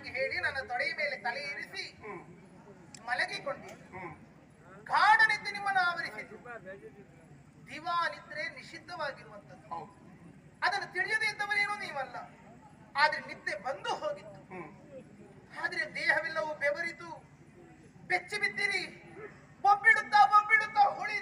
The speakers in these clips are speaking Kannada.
ಹಾಗೆ ಹೇಳಿ ನನ್ನ ತೊಡೆಯ ಮೇಲೆ ತಲೆ ಇರಿಸಿ ಮಲಗಿಕೊಂಡಿ. ಗಾಢ ನಿದ್ದೆ ನಿಮ್ಮನ್ನು ಆವರಿಸಿತು ದಿವಾ ನಿದ್ರೆ ನಿಷಿದ್ಧವಾಗಿರುವಂತದ್ದು ಅದನ್ನು ತಿಳಿಯದೇ ಇದ್ದವರೇನೋ ನೀವಲ್ಲ. ಆದ್ರೆ ನಿದ್ದೆ ಬಂದು ಹೋಗಿತ್ತು. ಆದ್ರೆ ದೇಹವೆಲ್ಲವೂ ಬೆವರಿತು. ಬೆಚ್ಚಿ ಬಿದ್ದಿರಿ. ಬೊಬ್ಬಿಡುತ್ತಾ ಬೊಬ್ಬಿಡುತ್ತಾ ಹುಳಿ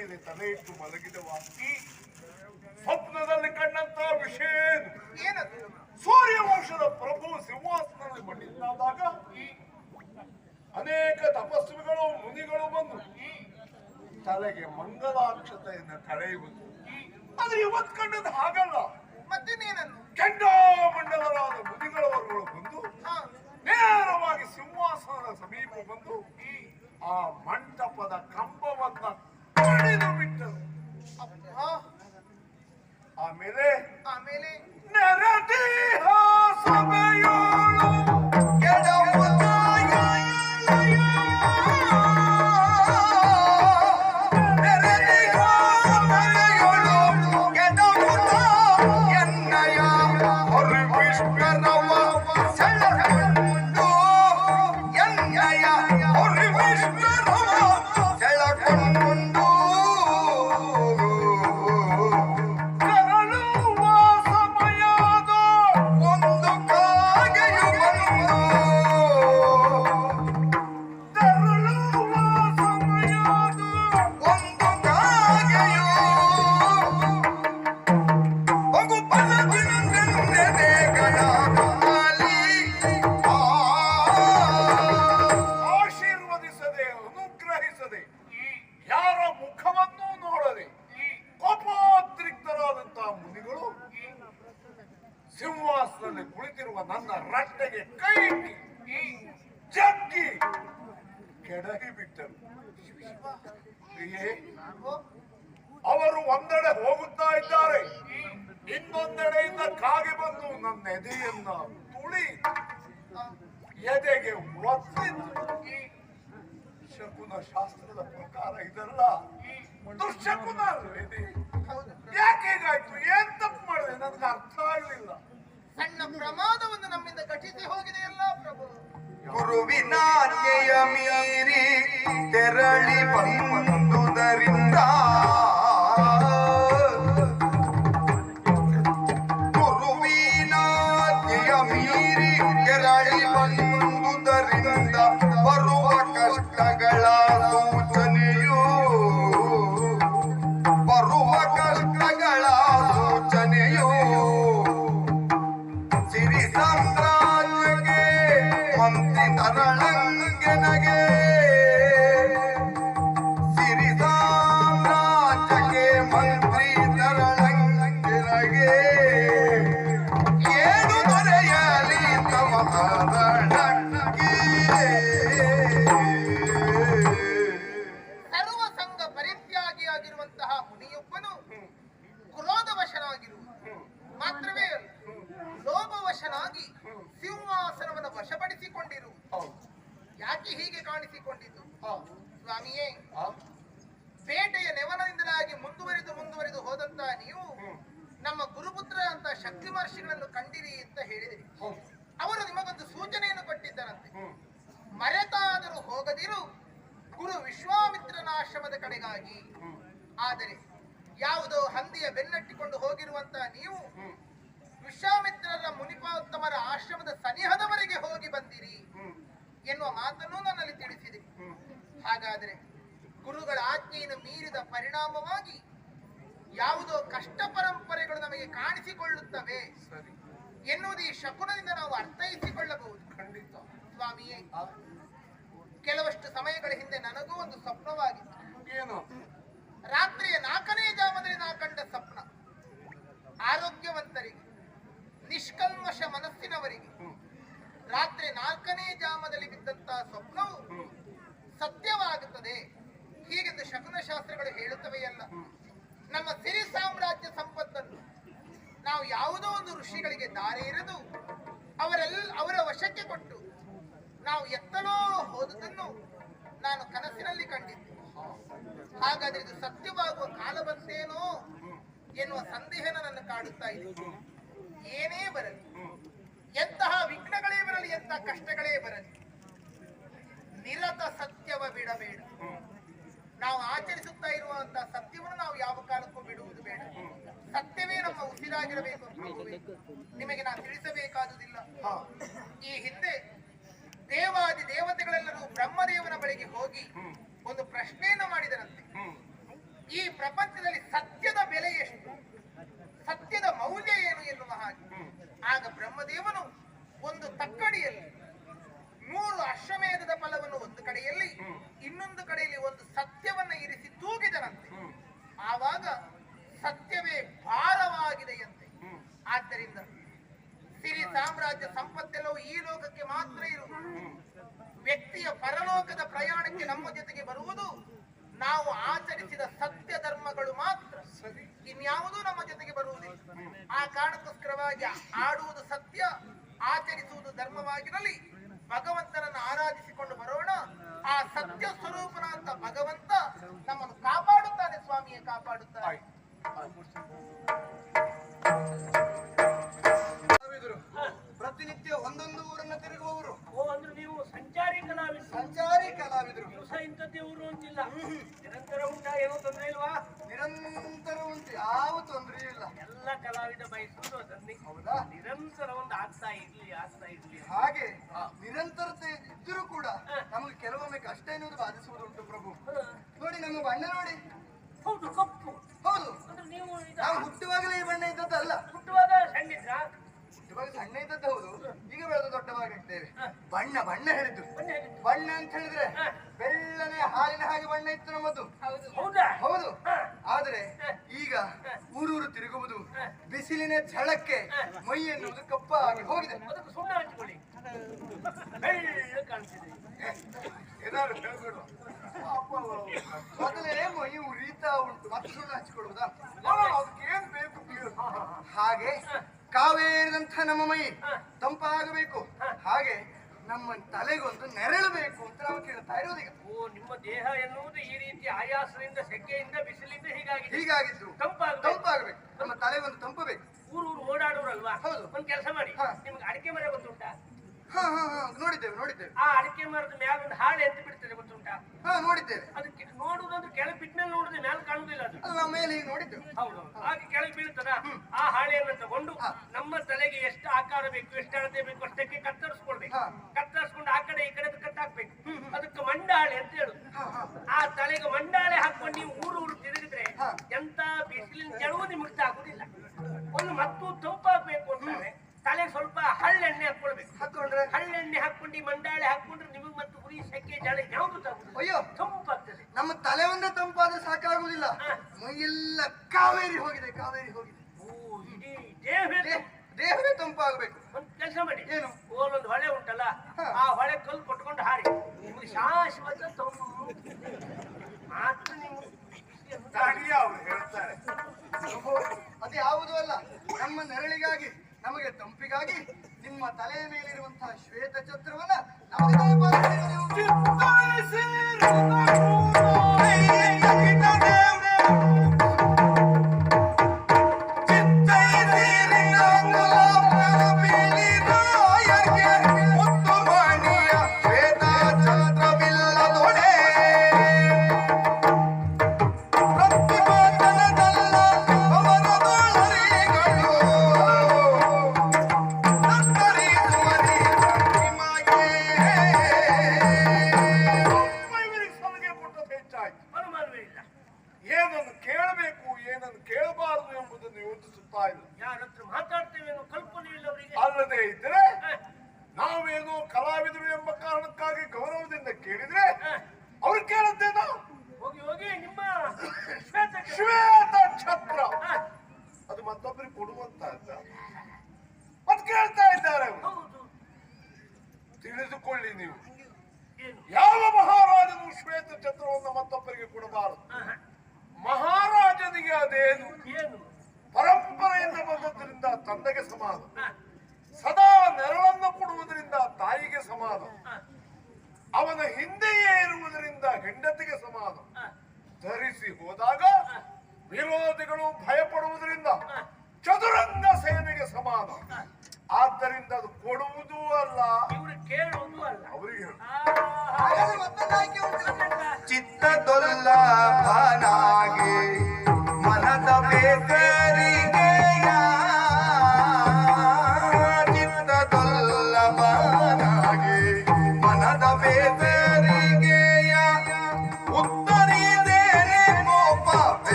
ಮೇಲೆ ತಲೆ ಇಟ್ಟು ಮಲಗಿದವ ಸ್ವಪ್ನದಲ್ಲಿ ಕಂಡಂತ ವಿಷಯ? ಏನದು ಸೂರ್ಯವಂಶದ ಪ್ರಭು ಸಿಂಹಾಸನದಲ್ಲಿ ಮಣ್ಣಿನಾದಾಗ ಅನೇಕ ತಪಸ್ವಿಗಳು ಮುನಿಗಳು ಬಂದು ತಲೆಗೆ ಮಂಗಲಾಕ್ಷತೆಯನ್ನು ತಡೆಯುವುದು. ಅದು ಇವತ್ ಕಂಡದ್ದು ಹಾಗಲ್ಲ. ಮತ್ತಿನ್ನೇನನ್ನು? ಕೆಂಡಾಮಂಡಲರಾದ ಮುನಿಗಳವರುಗಳು ಬಂದು ನೇರವಾಗಿ ಸಿಂಹಾಸನದ ಸಮೀಪ ಬಂದು ಆ ಮಂಟಪದ ಕಂಬವನ್ನ ಕಡಿದು ಬಿಟ್ಟರು ಆಮೇಲೆ ಆಮೇಲೆ ನೆರದೇಹ ನನ್ನ ರಟ್ಟೆಗೆ ಕೈ ಜಗ್ಗಿ ಕೆಡಹಿ ಬಿಟ್ಟರು. ಅವರು ಒಂದೆಡೆ ಹೋಗುತ್ತಾ ಇದ್ದಾರೆ. ಇನ್ನೊಂದೆಡೆಯಿಂದ ಕಾಗೆ ಬಂದು ನನ್ನ ಎದೆಯನ್ನ ತುಳಿ ಎದೆಗೆ ಶಕುನ ಶಾಸ್ತ್ರದ ಪ್ರಕಾರ ಇದಲ್ಲ ದುರ್ಶಕುನ? ಯಾಕೆ ಏನ್ ಗುರುವಿನಾಜ್ಞೆಯ ಮೀರಿ ತೆರಳಿ ಬಂದುದರಿಂದ ಮಾತ್ರವೇ ಲೋಭವಶನಾಗಿ ಸಿಂಹಾಸನವನ್ನು ವಶಪಡಿಸಿಕೊಂಡಿರು. ಯಾಕೆ ಹೀಗೆ ಕಾಣಿಸಿಕೊಂಡಿದ್ದು? ಸ್ವಾಮಿಯೇ ಬೇಟೆಯ ನೆವನದಿಂದಲಾಗಿ ಮುಂದುವರಿದು ಮುಂದುವರಿದು ಹೋದಂತ ನೀವು ನಮ್ಮ ಗುರುಪುತ್ರ ಅಂತ ಶಕ್ತಿ ಮಹರ್ಷಿಗಳನ್ನು ಕಂಡಿರಿ ಅಂತ ಹೇಳಿದಿರಿ. ಅವರು ನಿಮಗೊಂದು ಸೂಚನೆಯನ್ನು ಕೊಟ್ಟಿದ್ದರಂತೆ. ಮರೆತಾದರೂ ಹೋಗದಿರು ಗುರು ವಿಶ್ವಾಮಿತ್ರನ ಆಶ್ರಮದ ಕಡೆಗಾಗಿ. ಆದರೆ ಯಾವುದೋ ಹಂದಿಯ ಬೆನ್ನಟ್ಟಿಕೊಂಡು ಹೋಗಿರುವಂತ ನೀವು ಹಾಗಾದರೆ ಗುರುಗಳ ಆಜ್ಞೆಯನ್ನು ಮೀರಿದ ಪರಿಣಾಮವಾಗಿ ಯಾವುದೋ ಕಷ್ಟ ಪರಂಪರೆಗಳು ನಮಗೆ ಕಾಣಿಸಿಕೊಳ್ಳುತ್ತವೆ ಸರಿ. ಎನ್ನುವುದು ಈ ಶಕುನದಿಂದ ನಾವು ಅರ್ಥೈಸಿಕೊಳ್ಳಬಹುದು. ಖಂಡಿತ. ಸ್ವಾಮಿಯೇ ಕೆಲವಷ್ಟು ಸಮಯಗಳ ಹಿಂದೆ ನನಗೂ ಒಂದು ಸ್ವಪ್ನವಾಗಿತ್ತು ಏನು? ರಾತ್ರಿಯ ನಾಲ್ಕನೇ ಜಾಮದಲ್ಲಿ ನಾ ಕಂಡ ಸ್ವಪ್ನ. ಆರೋಗ್ಯವಂತರಿಗೆ ನಿಷ್ಕಲ್ಮಶ ಮನಸ್ಸಿನವರಿಗೆ ರಾತ್ರಿ ನಾಲ್ಕನೇ ಜಾಮದಲ್ಲಿ ಬಿದ್ದಂತಹ ಸ್ವಪ್ನವು ಸತ್ಯವಾಗುತ್ತದೆ. ಹೀಗೆಂದು ಶಕುನ ಶಾಸ್ತ್ರಗಳು ಹೇಳುತ್ತವೆಯಲ್ಲ. ನಮ್ಮ ಸಿರಿ ಸಾಮ್ರಾಜ್ಯ ಸಂಪತ್ತನ್ನು ನಾವು ಯಾವುದೋ ಒಂದು ಋಷಿಗಳಿಗೆ ದಾರಿ ಇರದು ಅವರೆಲ್ಲ ಅವರ ವಶಕ್ಕೆ ಕೊಟ್ಟು ನಾವು ಎತ್ತಲೋ ಹೋದುದನ್ನು ನಾನು ಕನಸಿನಲ್ಲಿ ಕಂಡಿದ್ದೆ. ಹಾಗಾದ್ರೆ ಇದು ಸತ್ಯವಾಗುವ ಕಾಲ ಬಂತೇನೋ ಎನ್ನುವ ಸಂದೇಹ ನನ್ನ ಕಾಡುತ್ತಾ ಇದೆ. ಏನೇ ಬರಲಿ, ಎಂತಹ ವಿಘ್ನಗಳೇ ಬರಲಿ, ಎಂತಹ ಕಷ್ಟಗಳೇ ಬರಲಿ, ನಿರತ ಸತ್ಯವ ಬಿಡಬೇಡ ನಾವು ಆಚರಿಸುತ್ತಾ ಇರುವಂತಹ ಸತ್ಯವನ್ನು ನಾವು ಯಾವ ಕಾಲಕ್ಕೂ ಬಿಡುವುದು ಬೇಡ. ಸತ್ಯವೇ ನಮ್ಮ ಉಸಿರಾಗಿರಬೇಕು. ನಿಮಗೆ ನಾನು ತಿಳಿಸಬೇಕಾದುದಿಲ್ಲ. ಈ ಹಿಂದೆ ದೇವಾದಿ ದೇವತೆಗಳೆಲ್ಲರೂ ಬ್ರಹ್ಮದೇವನ ಬಳಿಗೆ ಹೋಗಿ ಒಂದು ಪ್ರಶ್ನೆಯನ್ನು ಮಾಡಿದರಂತೆ. ಈ ಪ್ರಪಂಚದಲ್ಲಿ ಸತ್ಯದ ಬೆಲೆ ಎಷ್ಟು? ಸತ್ಯದ ಮೌಲ್ಯ ಏನು ಎನ್ನುವ ಹಾಗೆ. ಆಗ ಬ್ರಹ್ಮದೇವನು ಒಂದು ತಕ್ಕಡಿಯಲ್ಲಿ ಮೂರು ಒಂದು ಕಡೆಯಲ್ಲಿ, ಇನ್ನೊಂದು ಕಡೆಯಲ್ಲಿ ಒಂದು ಸತ್ಯವನ್ನ ಇರಿಸಿ ತೂಗಿದನಂತೆ ಆವಾಗ ಸತ್ಯವೇ ಭಾರವಾಗಿದೆಯಂತೆ. ಆದ್ದರಿಂದ ಸಿರಿ ಸಾಮ್ರಾಜ್ಯ ಸಂಪತ್ತೆಲ್ಲವೂ ಈ ಲೋಕಕ್ಕೆ ಮಾತ್ರ ಇರುವುದು ವ್ಯಕ್ತಿಯ ಪರಲೋಕದ ಪ್ರಯಾಣಕ್ಕೆ ನಮ್ಮ ಜೊತೆಗೆ ಬರುವುದು ನಾವು ಆಚರಿಸಿದ ಸತ್ಯ ಧರ್ಮಗಳು ಮಾತ್ರ. ಇನ್ಯಾವುದೂ ನಮ್ಮ ಜೊತೆಗೆ ಬರುವುದಿಲ್ಲ. ಆ ಕಾರಣಕ್ಕೋಸ್ಕರವಾಗಿ ಆಡುವುದು ಸತ್ಯ, ಆಚರಿಸುವುದು ಧರ್ಮವಾಗಿರಲಿ. ಭಗವಂತನನ್ನು ಆರಾಧಿಸಿಕೊಂಡು ಬರೋಣ ಆ ಸತ್ಯ ಸ್ವರೂಪನಾದ ಭಗವಂತ ನಮ್ಮನ್ನು ಕಾಪಾಡುತ್ತಾನೆ ಸ್ವಾಮಿಯೇ ಕಾಪಾಡುತ್ತಾನೆ. ಇದ್ರು ಪ್ರತಿನಿತ್ಯ ಒಂದೊಂದು ಊರನ್ನ ತಿರುಗುವವರು. ಓ ಅಂದ್ರೆ ನೀವು ಸಂಚಾರಿ ಕಲಾವಿದ ಸಂಚಾರಿ ಕಲಾವಿದರು. ದಿವಸ ಇಂಥದ್ದೇ ಊರು ಅಂತಿಲ್ಲ. ನಿರಂತರ ಉಂಟಾ ಏನೋ ತೊಂದರೆ ಇಲ್ವಾ? ನಿರಂತರ ಉಂಟು ಯಾವ ತೊಂದರೆ ಇಲ್ಲ. ಎಲ್ಲ ಕಲಾವಿದ ಬಯಸುವುದು ಅದನ್ನೇ. ಹೌದಾ? ನಿರಂತರ ಒಂದು ಆಗ್ತಾ ಇರ್ಲಿ ಆಗ್ತಾ ಇರ್ಲಿ. ಹಾಗೆ ನಿರಂತರತೆ ಇದ್ದರೂ ಕೂಡ ನಮಗೆ ಕೆಲವೊಮ್ಮೆ ಕಷ್ಟ ಎನ್ನುವುದು ಬಾಧಿಸುವುದುಂಟು ಪ್ರಭು. ನೋಡಿ ನಮ್ಮ ಬಣ್ಣ ನೋಡಿ. ಹೌದು ಕಪ್ಪು. ಹೌದು. ಅಂದ್ರೆ ನೀವು ನಾವು ಹುಟ್ಟುವಾಗಲೇ ಈ ಬಣ್ಣ ಇದ್ದದ್ದಲ್ಲ. ಹುಟ್ಟುವಾಗ ಸಣ್ಣಿದ್ರ ಹುಟ್ಟುವಾಗ ಸಣ್ಣ ಇದ್ದದ್ದು ಹೌದು. ಈಗ ಬೆಳೆದು ದೊಡ್ಡವಾಗಿರ್ತೇವೆ. ಬಣ್ಣ ಬಣ್ಣ ಹೇಳಿದ್ದು ಬಣ್ಣ ಅಂತ ಹೇಳಿದ್ರೆ. ಬೆಳ್ಳನೆ ಹಾಲಿನ ಹಾಗೆ ಬಣ್ಣ ಇತ್ತು ನಮ್ಮದು. ಹೌದಾ. ಹೌದು? ಆದರೆ ಆದ್ರೆ ಈಗ ಊರೂರು ತಿರುಗುವುದು ಬಿಸಿಲಿನ ಝಳಕ್ಕೆ ಮೈ ಎನ್ನುವುದು ಕಪ್ಪಾಗಿ ಹೋಗಿದೆ. ಮೊದಲೇ ಮೈ ಉರಿತಾ ಉಂಟು. ಮತ್ತೆ ಸುಣ್ಣ ಹಚ್ಚಿಕೊಳ್ಳುವುದಾ ಅದಕ್ಕೆ ಏನ್ ಬೇಕು. ಹಾಗೆ ಕಾವೇರಿದಂಥ ನಮ್ಮ ಮೈ ತಂಪಾಗಬೇಕು. ಹಾಗೆ ನಮ್ಮ ತಲೆಗೊಂದು ನೆರಳಬೇಕು ಅಂತ ನಾವು ಕೇಳ್ತಾ ಇರೋದೀಗ ಓ ನಿಮ್ಮ ದೇಹ ಎನ್ನುವುದು ಈ ರೀತಿ ಆಯಾಸದಿಂದ ಸೆಕೆಯಿಂದ ಬಿಸಿಲಿಂದ ಹೀಗಾಗಿ ಹೀಗಾಗಿದ್ರು ತಂಪಾಗಬೇಕು. ತಂಪಾಗಬೇಕು. ನಮ್ಮ ತಲೆಗೊಂದು ತಂಪಬೇಕು. ಊರು ಊರು ಓಡಾಡೋರಲ್ವಾ? ಹೌದು. ಒಂದು ಕೆಲಸ ಮಾಡಿ. ನಿಮ್ಗೆ ಅಡಿಕೆ ಮರ ಬಂದುಂಟಾ ಹಾ. ನೋಡಿದ್ದೇವೆ ನೋಡಿದ್ದೇವೆ. ಆ ಅಡಿಕೆ ಮರದ ಮ್ಯಾಲ ಒಂದು ಹಾಳೆ ಎದ್ದು ಬಿಡ್ತದೆ ಗೊತ್ತುಂಟಾ? ಹಾ ನೋಡಿದ್ದೇವೆ. ಅದಕ್ಕೆ ನೋಡುದಂದ್ರೆ ಕೆಳಗೆ ಬಿಟ್ಮೇಲೆ ನೋಡಿದ್ರೆ ಮ್ಯಾಲ ಕಾಣುದಿಲ್ಲ ಅದು. ಅದು ನಾವು ಮೇಲೆ ಹೀಗೆ ನೋಡಿದ್ದೇವೆ. ಹೌದು ಹಾಗೆ ಕೆಳಗೆ ಬೀಳ್ತದ? ಆ ಹಾಳೆಯನ್ನು ತಗೊಂಡು ನಮ್ಮ ತಲೆಗೆ ಎಷ್ಟು ಆಕಾರ ಬೇಕು ಎಷ್ಟು ಅಳತೆ ಬೇಕು ಅಷ್ಟಕ್ಕೆ ಕತ್ತರಿಸ್ಕೊಳ್ಬೇಕು. ಕತ್ತರಿಸ್ಕೊಂಡು ಆ ಕಡೆ ಈ ಕಡೆ ಕಟ್ಟಾಕ್ಬೇಕು. ಅದಕ್ಕೆ ಮಂಡಾಳೆ ಅಂತ ಹೇಳು. ಹಾ ಹಾ. ಆ ತಲೆಗೆ ಮಂಡಾಳೆ ಹಾಕೊಂಡು ನೀವು ಊರು ಊರು ತಿರುಗಿದ್ರೆ ಎಂತ ಬಿಸಿಲಿನ ಕೆಳವು ನಿಮಗೆ ಆಗುದಿಲ್ಲ ಒಂದು ಮತ್ತು ತಂಪಾಗ್ಬೇಕು ಅಂತಾರೆ. ತಲೆ ಸ್ವಲ್ಪ ಹಳ್ಳೆಣ್ಣೆ ಹಾಕೊಳ್ಬೇಕು ಹಾಕೊಂಡ್ರೆ ಹಳ್ಳೆಣ್ಣೆ ಹಾಕೊಂಡು ಈ ಮಂಡಾಳೆ ಹಾಕೊಂಡ್ರೆ ನಿಮಗೆ ಮತ್ತು ಉರಿ ಸೆಕೆ ಜಳ ಯಾವುದು ತಗೊಂಡು ಅಯ್ಯೋ ತಂಪಾಗ್ತದೆ. ನಮ್ಮ ತಲೆ ಒಂದೇ ತಂಪಾದ ಸಾಕಾಗುವುದಿಲ್ಲ ಹಾ. ಮೈಯೆಲ್ಲ ಕಾವೇರಿ ಹೋಗಿದೆ ಕಾವೇರಿ ಹೋಗಿದೆ. ಓ ಇಡೀ ದೇಹವೇ ದೇಹವೇ ತಂಪಾಗಬೇಕು. ಒಂದು ಕೆಲಸ ಮಾಡಿ. ಏನು? ಓಲೊಂದು ಹೊಳೆ ಉಂಟಲ್ಲ ಆ ಹೊಳೆ ಕಲ್ಲು ಕೊಟ್ಕೊಂಡು ಹಾರಿ. ನಿಮ್ಗೆ ಶಾಶ್ವತ ತಂಪು. ಮಾತ್ರ ನೀವು ಅವ್ರು ಹೇಳ್ತಾರೆ. ಅದು ಯಾವುದು ಅಲ್ಲ ನಮ್ಮ ನೆರಳಿಗಾಗಿ ನಮಗೆ ತಂಪಿಗಾಗಿ ನಿಮ್ಮ ತಲೆಯ ಮೇಲಿರುವಂತಹ ಶ್ವೇತ ಛತ್ರವನ್ನ ನಮಗೆ ಕೇಳದ್ದೇನೋ ಹೋಗಿ ಹೋಗಿ ನಿಮ್ಮ ಶ್ವೇತ ಛತ್ರ. ಅದು ಮತ್ತೊಬ್ಬರಿಗೆ ಕೊಡುವಂತ ಮತ್ ಕೇಳ್ತಾ ಇದ್ದಾರೆ ತಿಳಿದುಕೊಳ್ಳಿ ನೀವು. ಯಾವ ಮಹಾರಾಜನು ಶ್ವೇತ ಛತ್ರವನ್ನು ಮತ್ತೊಬ್ಬರಿಗೆ ಕೊಡಬಾರದು. ಮಹಾರಾಜನಿಗೆ ಅದೇನು? ಏನು? ಪರಂಪರೆಯಿಂದ ಬಂದದ್ರಿಂದ ತಂದೆಗೆ ಸಮಾನ. ಸದಾ ನೆರಳನ್ನು ಕೊಡುವುದರಿಂದ ತಾಯಿಗೆ ಸಮಾನ. ಅವನ ಹಿಂದೆಯೇ ಇರುವುದರಿಂದ ಹೆಂಡತಿಗೆ ಸಮಾನ ಧರಿಸಿ ಹೋದಾಗ ವಿರೋಧಿಗಳು ಭಯಪಡುವುದರಿಂದ. ಚದುರಂಗ ಸೇನೆಗೆ ಸಮಾನ ಆದ್ದರಿಂದ ಅದು ಕೊಡುವುದೂ ಅಲ್ಲ. ಇವರು ಕೇಳುವುದು ಅಲ್ಲ. ಅವರಿಗೆ.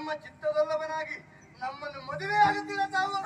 ನಮ್ಮ ಚಿತ್ತದಲ್ಲವನಾಗಿ ನಮ್ಮನ್ನು ಮದುವೆ ಆಗುತ್ತಿಲ್ಲ ತಾವು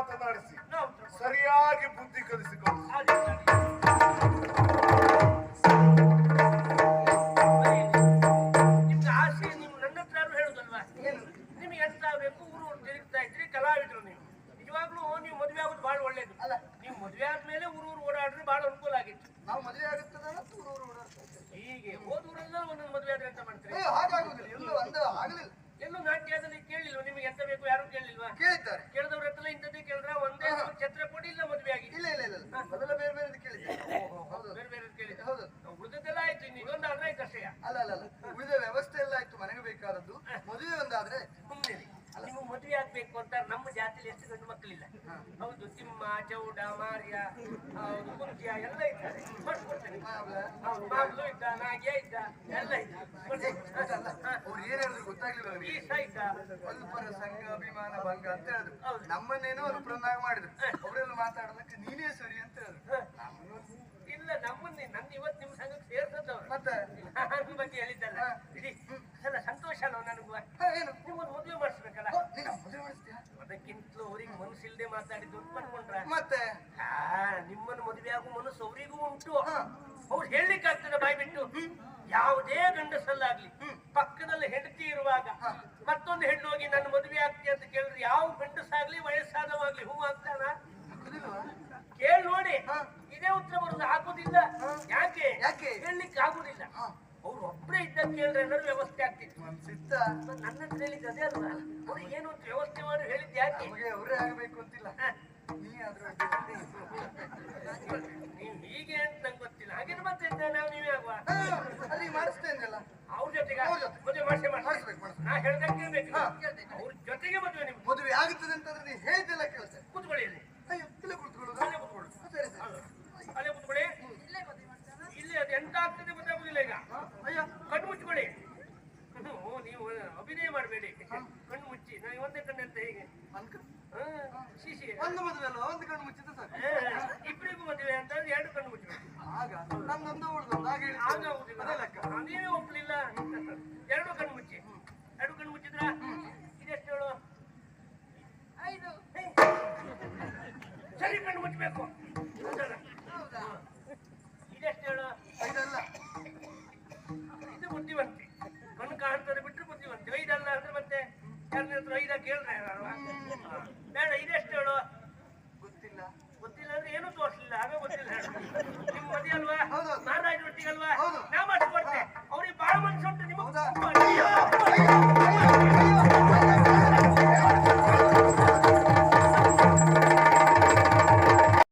ಮಾತನಾಡಿಸಿ. ಸರಿಯಾಗಿ ಬುದ್ಧಿ ಕಲಿಸಿಕೊಳ್ಳು. ಕುಂತ್ಯ ಎಲ್ಲ ಇದ್ದಾರೆ ಕೊಡ್ಕೊಡ್ತೇನೆ ಮಾವ್ಲು ಇದ್ದ ನಾಗ್ಯ ಇದ್ದ ಎಲ್ಲ ಇದ್ದ. ಅವ್ರು ಏನ್ ಹೇಳಿದ್ರು ಗೊತ್ತಾಗ್ಲಿಲ್ಲ ಈಸ ಇದ್ದ ಅಲ್ಪರ ಸಂಘ ಅಭಿಮಾನ ಭಂಗ ಅಂತ ಹೇಳಿದ್ರು. ನಮ್ಮನ್ನೇನೋ ನಮ್ಮನ್ನೇನೋ ಅಲ್ಪರನ್ನಾಗಿ ಮಾಡಿದ್ರು. ಅವರೆಲ್ಲ ಮಾತಾಡೋದಕ್ಕೆ ನೀನೇ ಸರಿ ಅಂತ ಹೇಳಿದ್ರು. ಇಲ್ಲ ನಮ್ಮನ್ನೇ ನನ್ನ ಇವತ್ತು ನಿಮ್ಮ ಸಂಘಕ್ಕೆ ಸೇರ್ಸದವ್ರು ಮತ್ತೆ? ನನ್ನ ಬಗ್ಗೆ ಹೇಳಿದ್ದಲ್ಲ. ಇಡೀ ಅಲ್ಲ ಸಂತೋಷ ಅಲ್ವ ನನಗೂ? ಏನು? ನಿಮ್ಮನ್ನು ಮದುವೆ ಮಾಡಿಸ್ಬೇಕಲ್ಲ? ಮದುವೆ ಮಾಡಿಸ್ತೀಯಾ? ಅದಕ್ಕಿಂತಲೂ ಅವ್ರಿಗೆ ಮನಸ್ಸಿಲ್ದೆ ಮಾತಾಡಿದ್ದು ಅಂತ ಮಾಡ್ಕೊಂಡ್ರ ಮತ್ತೆ? ಆ, ನಿಮ್ಮನ್ನು ಮದುವೆ ಆಗೋ ಮನಸ್ಸು ಅವರಿಗೂ ಉಂಟು. ಹಾ. ಅವ್ರು ಹೇಳಲಿಕ್ಕೆ ಆಗ್ತದೆ ಬಾಯ್ ಬಿಟ್ಟು ಯಾವುದೇ ಗಂಡಸಲ್ಲಾಗ್ಲಿ ಪಕ್ಕದಲ್ಲಿ ಹೆಂಡತಿ ಇರುವಾಗ ಮತ್ತೊಂದು ಹೆಣ್ಣು ಹೋಗಿ ನನ್ನ ಮದುವೆ ಆಗ್ತಿ ಅಂತ ಕೇಳಿದ್ರೆ ಯಾವ ಗಂಡಸಾಗ್ಲಿ ವಯಸ್ಸಾದವಾಗ್ಲಿ ಹೂ ಆಗ್ತಾನ? ಕೇಳಿ ನೋಡಿ. ಹಾ. ಇದೇ ಉತ್ತರ ಬರುದು. ಆಗುದಿಲ್ಲ ಯಾಕೆ? ಯಾಕೆ? ಹೇಳಲಿಕ್ಕೆ ಆಗುದಿಲ್ಲ ಹಾ. ಒಬ್ಬರೇ ಇದ್ದ ಕೇಳಿದ್ರೆ ಅನ್ನೋದು ವ್ಯವಸ್ಥೆ ಆಗ್ತಿತ್ತು. ಮನ್ಸಿತ್ತ ನನ್ನ ಹತ್ರ ಹೇಳಿದ್ದು ಅದೇ ಅಲ್ವಾ? ಅವ್ರು ಏನು ಅಂತ ವ್ಯವಸ್ಥೆ ಮಾಡಿ ಹೇಳಿದ್ದು ಯಾಕೆ? ನಮಗೆ ಅವರೇ ಆಗಬೇಕು ಅಂತಿಲ್ಲ. ನೀ ಆದ್ರೂ ನೀವು ಹೀಗೆ ಅಂತ ನಂಗೆ ಗೊತ್ತಿಲ್ಲ. ಹಾಗೆ ಮತ್ತೆ ನಾವು ನೀವೇ ಆಗುವ ಅಲ್ಲಿ ಮಾಡಿಸ್ತೇನೆ ಅಲ್ಲ ಅವ್ರ ಜೊತೆಗೆ ಅವ್ರ ಜೊತೆ. ಮದುವೆ ಮಾಡಿಸಿ ಮಾಡಿ ಮಾಡಿಸ್ಬೇಕು. ನಾ ಹೇಳ್ದಂಗೆ ಕೇಳ್ಬೇಕು ಅವ್ರ ಜೊತೆಗೆ ಮದುವೆ ನಿಮ್ಗೆ ಮದುವೆ ಆಗುತ್ತದೆ ಅಂತಂದ್ರೆ ನೀವು ಹೇಳಿದ್ದೆಲ್ಲ ಕೇಳ್ತೇನೆ. ಕೂತ್ಕೊಳ್ಳಿ ಅಯ್ಯೋ ಇಲ್ಲ ಕುಳಿತುಕೊಳ್ಳೋದು ಇದೆಷ್ಟು ಹೇಳ? ಐದಲ್ಲ. ಇದು ಬುದ್ಧಿವಂತಿ. ಕಣ್ಣು ಕಾಣ್ತದೆ ಬಿಟ್ಟರೆ ಬುದ್ಧಿವಂತಿ. ಐದಲ್ಲ ಅಂದ್ರೆ ಮತ್ತೆ ಯಾರನ್ನ ಹತ್ರ ಐದ ಕೇಳ್ರೆ ಅಲ್ವಾ ಬೇಡ ಇದೆಷ್ಟು ಹೇಳೋ? ಗೊತ್ತಿಲ್ಲ. ಗೊತ್ತಿಲ್ಲ ಅಂದ್ರೆ ಏನೂ ತೋರಿಸಲಿಲ್ಲ ಹಾಗೆ ಗೊತ್ತಿಲ್ಲ. ನಿಮ್ಮ ಮದಿ ಅಲ್ವಾ? ಮಹಾರಾಜ ಒಟ್ಟಿಗಲ್ವಾ